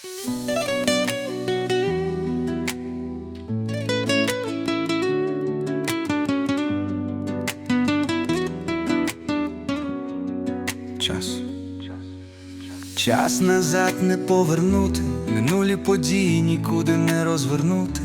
Час. Час назад не повернути, минулі події нікуди не розвернути.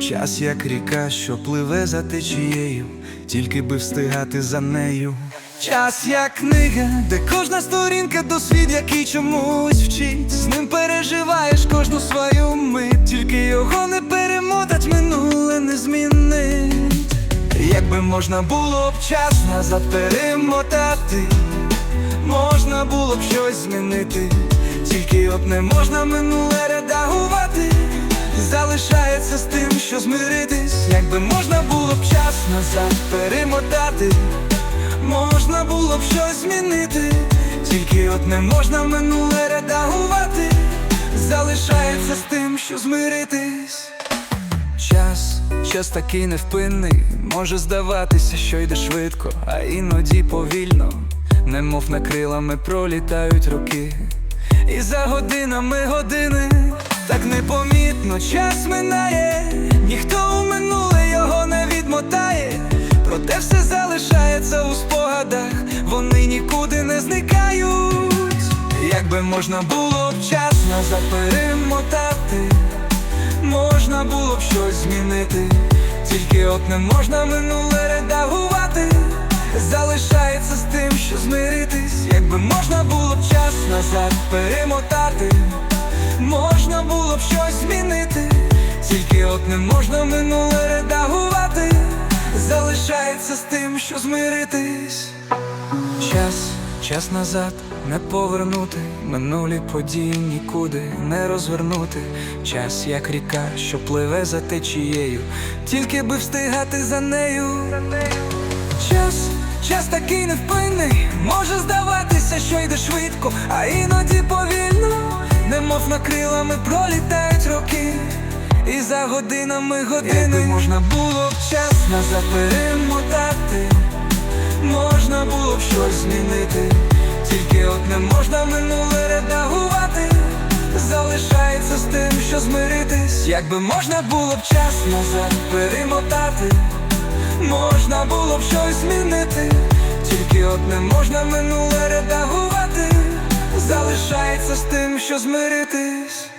Час як ріка, що пливе за течією, тільки би встигати за нею. Час як книга, де кожна сторінка досвід, який чомусь вчить. З ним переживаєш кожну свою мить, тільки його не перемотать, минуле не змінить. Якби можна було б час назад перемотати, можна було б щось змінити, тільки от не можна минуле редагувати. Залишається з тим, що змиритись, якби можна було б час назад перемотати, можна було б щось змінити, тільки от не можна минуле редагувати, залишається з тим, що змиритись. Час, час такий невпинний, може здаватися, що йде швидко, а іноді повільно, немов на крилами пролітають роки. І за годинами години так непомітно час минає, Якби можна було б час назад перемотати. Можна було б щось змінити, тільки от не можна минуле редагувати. Залишається з тим, що змиритись, якби можна було б час назад перемотати, можна було б щось змінити, тільки от не можна минуле редагувати. Залишається з тим, що змиритись. Час, час назад не повернути, минулі події нікуди не розвернути. Час, як ріка, що пливе за течією, тільки би встигати за нею. Час, час такий невпинний, може здаватися, що йде швидко, а іноді повільно, немов на крилами пролітають роки. І за годинами години Якби можна було б час назад перемотати. Можна було б щось змінити, тільки от не можна минуле редагувати. Залишається з тим, що змиритись, якби можна було б час назад перемотати, можна було б щось змінити, тільки от не можна минуле редагувати. Залишається з тим, що змиритись.